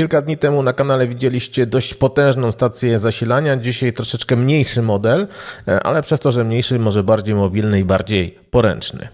Kilka dni temu na kanale widzieliście dość potężną stację zasilania. Dzisiaj troszeczkę mniejszy model, e, ale przez to, że mniejszy, może bardziej mobilny i bardziej poręczny.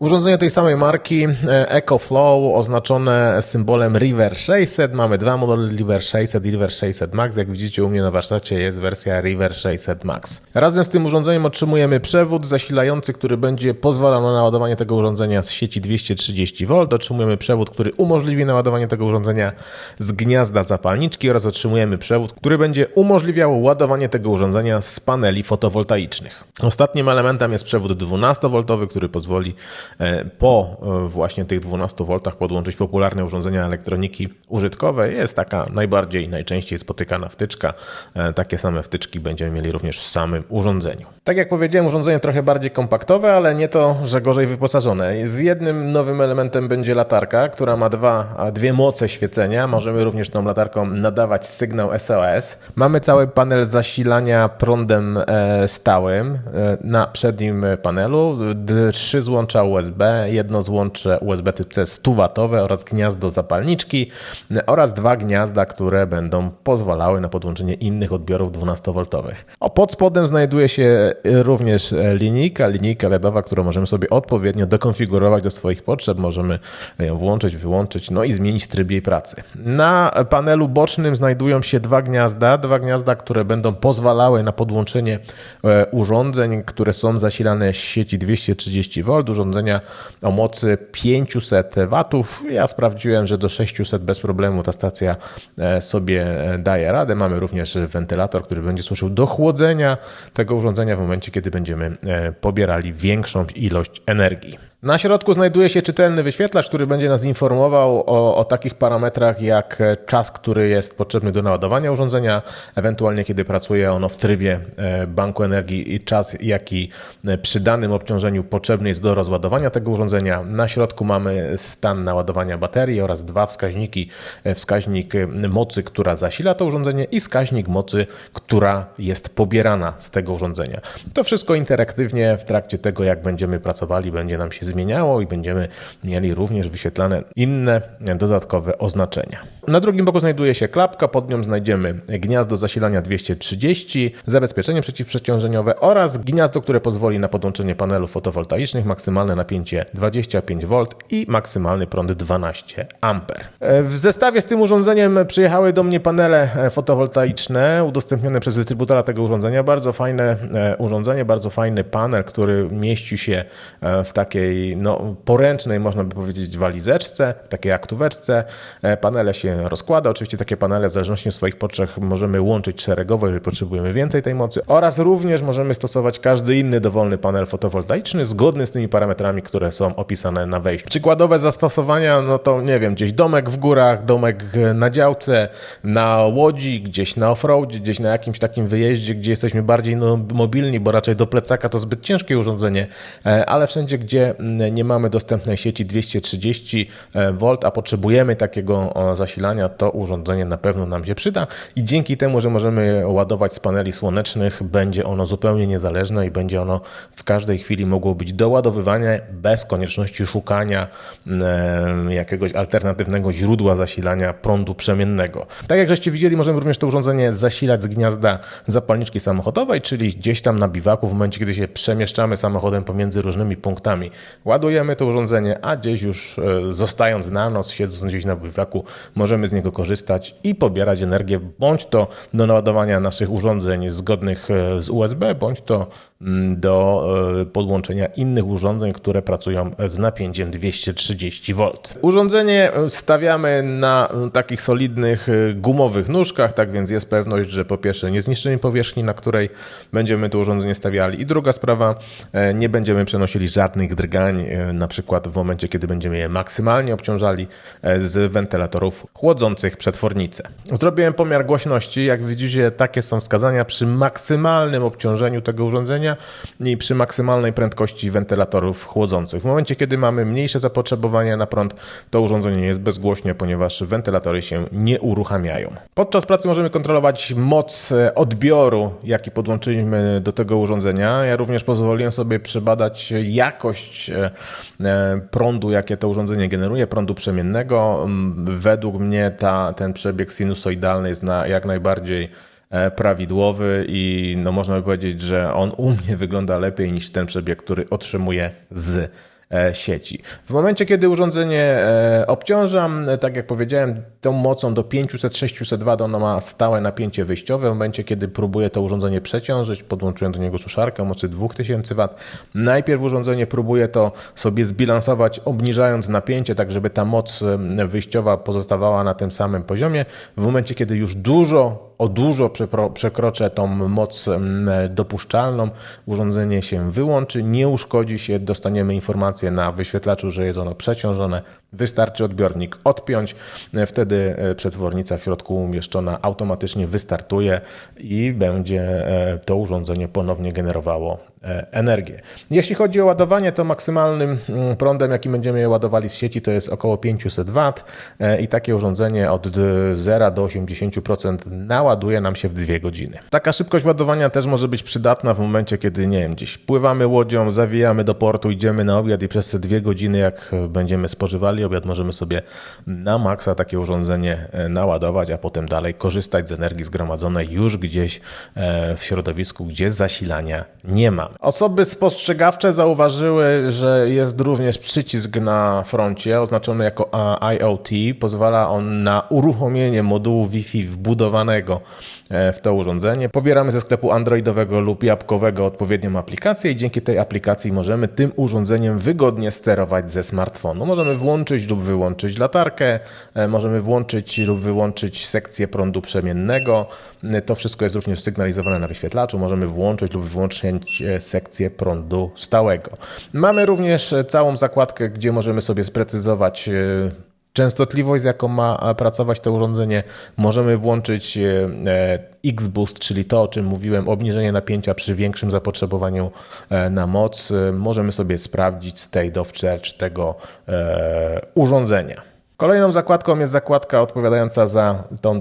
Urządzenie tej samej marki e, EcoFlow oznaczone symbolem River 600. Mamy dwa modele River 600 i River 600 Max. Jak widzicie u mnie na warsztacie jest wersja River 600 Max. Razem z tym urządzeniem otrzymujemy przewód zasilający, który będzie pozwalał na naładowanie tego urządzenia z sieci 230V. Otrzymujemy przewód, który umożliwi naładowanie tego urządzenia z gniazda zapalniczki oraz otrzymujemy przewód, który będzie umożliwiał ładowanie tego urządzenia z paneli fotowoltaicznych. Ostatnim elementem jest przewód 12V, który pozwoli po e, właśnie tych 12 V podłączyć popularne urządzenia elektroniki użytkowej. Jest taka najbardziej, najczęściej spotykana wtyczka. E, takie same wtyczki będziemy mieli również w samym urządzeniu. Tak jak powiedziałem, urządzenie trochę bardziej kompaktowe, ale nie to, że gorzej wyposażone. Z jednym nowym elementem będzie latarka, która ma dwa, dwie moce świecenia. Możemy również tą latarką nadawać sygnał SOS. Mamy cały panel zasilania prądem stałym na przednim panelu, trzy złącza USB USB, jedno złącze USB typ C 100W oraz gniazdo zapalniczki oraz dwa gniazda, które będą pozwalały na podłączenie innych odbiorów 12V. O, pod spodem znajduje się również linijka, linijka LEDowa, którą możemy sobie odpowiednio dokonfigurować do swoich potrzeb. Możemy ją włączyć, wyłączyć, no i zmienić tryb jej pracy. Na panelu bocznym znajdują się dwa gniazda, dwa gniazda, które będą pozwalały na podłączenie e, urządzeń, które są zasilane z sieci 230V, urządzenia o mocy 500 watów. Ja sprawdziłem, że do 600 bez problemu ta stacja e, sobie e, daje radę. Mamy również wentylator, który będzie służył do chłodzenia tego urządzenia w momencie, kiedy będziemy e, pobierali większą ilość energii. Na środku znajduje się czytelny wyświetlacz, który będzie nas informował o, o, takich parametrach jak czas, który jest potrzebny do naładowania urządzenia, ewentualnie kiedy pracuje ono w trybie e, banku energii i czas, jaki e, przy danym obciążeniu potrzebny jest do rozładowania tego urządzenia. Na środku mamy stan naładowania baterii oraz dwa wskaźniki. E, wskaźnik mocy, która zasila to urządzenie i wskaźnik mocy, która jest pobierana z tego urządzenia. To wszystko interaktywnie w trakcie tego, jak będziemy pracowali, będzie nam się zmieniało i będziemy mieli również wyświetlane inne dodatkowe oznaczenia. Na drugim boku znajduje się klapka, pod nią znajdziemy gniazdo zasilania 230, zabezpieczenie przeciwprzeciążeniowe oraz gniazdo, które pozwoli na podłączenie panelów fotowoltaicznych, maksymalne napięcie 25V i maksymalny prąd 12 A. W zestawie z tym urządzeniem przyjechały do mnie panele fotowoltaiczne udostępnione przez dystrybutora tego urządzenia. Bardzo fajne e, urządzenie, bardzo fajny panel, który mieści się e, w takiej no, poręcznej, można by powiedzieć, walizeczce, takiej aktóweczce. E, panele się rozkłada. Oczywiście takie panele w zależności od swoich potrzeb możemy łączyć szeregowo, jeżeli potrzebujemy więcej tej mocy oraz również możemy stosować każdy inny dowolny panel fotowoltaiczny zgodny z tymi parametrami, które są opisane na wejściu. Przykładowe zastosowania, no to nie wiem, gdzieś domek w górach, domek na działce, na łodzi, gdzieś na offroadzie, gdzieś na jakimś takim wyjeździe, gdzie jesteśmy bardziej no, mobilni, bo raczej do plecaka to zbyt ciężkie urządzenie, e, ale wszędzie, gdzie nie mamy dostępnej sieci 230 V, a potrzebujemy takiego zasilania, to urządzenie na pewno nam się przyda i dzięki temu, że możemy ładować z paneli słonecznych, będzie ono zupełnie niezależne i będzie ono w każdej chwili mogło być doładowywane bez konieczności szukania jakiegoś alternatywnego źródła zasilania prądu przemiennego. Tak jak żeście widzieli, możemy również to urządzenie zasilać z gniazda zapalniczki samochodowej, czyli gdzieś tam na biwaku w momencie, kiedy się przemieszczamy samochodem pomiędzy różnymi punktami ładujemy to urządzenie, a gdzieś już e, zostając na noc, siedząc gdzieś na biwaku, możemy z niego korzystać i pobierać energię, bądź to do naładowania naszych urządzeń zgodnych e, z USB, bądź to do e, podłączenia innych urządzeń, które pracują z napięciem 230V. Urządzenie stawiamy na takich solidnych gumowych nóżkach, tak więc jest pewność, że po pierwsze nie zniszczymy powierzchni, na której będziemy to urządzenie stawiali i druga sprawa, nie będziemy przenosili żadnych drgań E, na przykład w momencie, kiedy będziemy je maksymalnie obciążali e, z wentylatorów chłodzących przetwornicę. Zrobiłem pomiar głośności. Jak widzicie, takie są wskazania przy maksymalnym obciążeniu tego urządzenia urządzenia i przy maksymalnej prędkości wentylatorów chłodzących. W momencie, kiedy mamy mniejsze zapotrzebowanie na prąd, to urządzenie jest bezgłośnie, ponieważ wentylatory się nie uruchamiają. Podczas pracy możemy kontrolować moc odbioru, jaki podłączyliśmy do tego urządzenia. Ja również pozwoliłem sobie przebadać jakość e, e, prądu, jakie to urządzenie generuje, prądu przemiennego. Według mnie ta, ten przebieg sinusoidalny jest na jak najbardziej e, prawidłowy i no można by powiedzieć, że on u mnie wygląda lepiej niż ten przebieg, który otrzymuję z E, sieci. W momencie, kiedy urządzenie e, obciążam, e, tak jak powiedziałem, tą mocą do 500-600 W ono ma stałe napięcie wyjściowe. W momencie, kiedy próbuję to urządzenie przeciążyć, podłączyłem do niego suszarkę o mocy 2000 W. Najpierw urządzenie próbuje to sobie zbilansować, obniżając napięcie, tak żeby ta moc wyjściowa pozostawała na tym samym poziomie. W momencie, kiedy już dużo o dużo przekroczę tą moc dopuszczalną, urządzenie się wyłączy, nie uszkodzi się, dostaniemy informację na wyświetlaczu, że jest ono przeciążone, wystarczy odbiornik odpiąć, wtedy e, przetwornica w środku umieszczona automatycznie wystartuje i będzie e, to urządzenie ponownie generowało e, energię. Jeśli chodzi o ładowanie, to maksymalnym mm, prądem, jaki będziemy je ładowali z sieci, to jest około 500 W i takie urządzenie od 0 do 80% na naładuje nam się w dwie godziny. Taka szybkość ładowania też może być przydatna w momencie, kiedy nie wiem, gdzieś pływamy łodzią, zawijamy do portu, idziemy na obiad i przez te dwie godziny, jak będziemy spożywali obiad, możemy sobie na maksa takie urządzenie e, naładować, a potem dalej korzystać z energii zgromadzonej już gdzieś e, w środowisku, gdzie zasilania nie ma. Osoby spostrzegawcze zauważyły, że jest również przycisk na froncie oznaczony jako IoT. Pozwala on na uruchomienie modułu Wi-Fi wbudowanego E, w to urządzenie. Pobieramy ze sklepu Androidowego lub jabłkowego odpowiednią aplikację i dzięki tej aplikacji możemy tym urządzeniem wygodnie sterować ze smartfonu. Możemy włączyć lub wyłączyć latarkę, e, możemy włączyć lub wyłączyć sekcję prądu przemiennego. E, to wszystko jest również sygnalizowane na wyświetlaczu. Możemy włączyć lub wyłączyć sekcję prądu stałego. Mamy również całą zakładkę, gdzie możemy sobie sprecyzować częstotliwość, z jaką ma pracować to urządzenie. Możemy włączyć e, e, X-Boost, czyli to, o czym mówiłem, obniżenie napięcia przy większym zapotrzebowaniu e, na moc. Możemy sobie sprawdzić state of charge tego urządzenia. Kolejną zakładką jest zakładka odpowiadająca za tą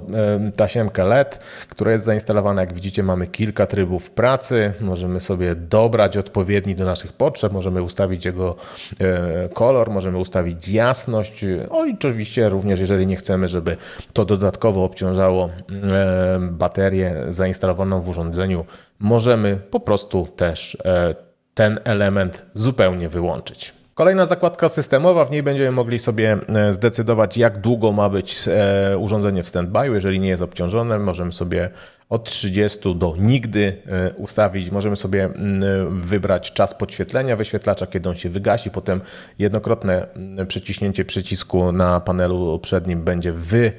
tasiemkę LED, która jest zainstalowana. Jak widzicie, mamy kilka trybów pracy. Możemy sobie dobrać odpowiedni do naszych potrzeb, możemy ustawić jego e, kolor, możemy ustawić jasność. O i oczywiście również, jeżeli nie chcemy, żeby to dodatkowo obciążało baterię zainstalowaną w urządzeniu, możemy po prostu też e, ten element zupełnie wyłączyć. Kolejna zakładka systemowa, w niej będziemy mogli sobie e, zdecydować, jak długo ma być e, urządzenie w standby. Jeżeli nie jest obciążone, możemy sobie od 30 do nigdy e, ustawić. Możemy sobie wybrać czas podświetlenia wyświetlacza, kiedy on się wygasi. Potem jednokrotne przyciśnięcie przycisku na panelu przednim będzie wy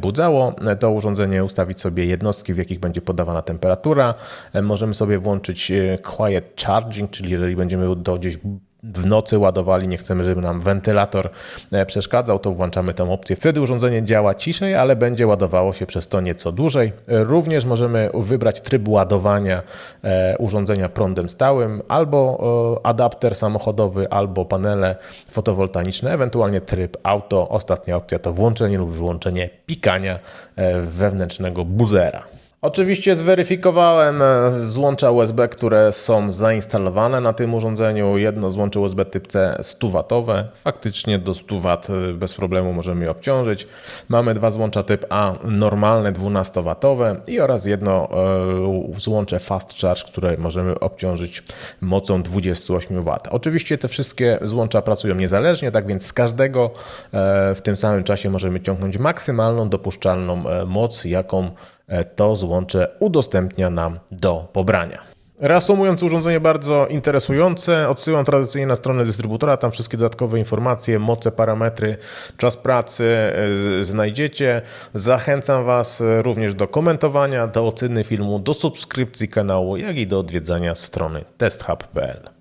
budzało to urządzenie, ustawić sobie jednostki, w jakich będzie podawana temperatura. Możemy sobie włączyć quiet charging, czyli jeżeli będziemy do gdzieś w nocy ładowali, nie chcemy, żeby nam wentylator e, przeszkadzał, to włączamy tę opcję. Wtedy urządzenie działa ciszej, ale będzie ładowało się przez to nieco dłużej. E, również możemy wybrać tryb ładowania e, urządzenia prądem stałym, albo adapter samochodowy, albo panele fotowoltaiczne, ewentualnie tryb auto. Ostatnia opcja to włączenie lub wyłączenie pikania wewnętrznego buzera. Oczywiście zweryfikowałem e, złącza USB, które są zainstalowane na tym urządzeniu. Jedno złącze USB typ C 100W. Faktycznie do 100 W e, bez problemu możemy je obciążyć. Mamy dwa złącza typ A normalne 12W i oraz jedno e, złącze Fast Charge, które możemy obciążyć mocą 28 W. Oczywiście te wszystkie złącza pracują niezależnie, tak więc z każdego w tym samym czasie możemy ciągnąć maksymalną dopuszczalną moc, jaką to złącze udostępnia nam do pobrania. Reasumując, urządzenie bardzo interesujące. Odsyłam tradycyjnie na stronę dystrybutora, tam wszystkie dodatkowe informacje, moce, parametry, czas pracy e, znajdziecie. Zachęcam Was również do komentowania, do oceny filmu, do subskrypcji kanału, jak i do odwiedzania strony testhub.pl.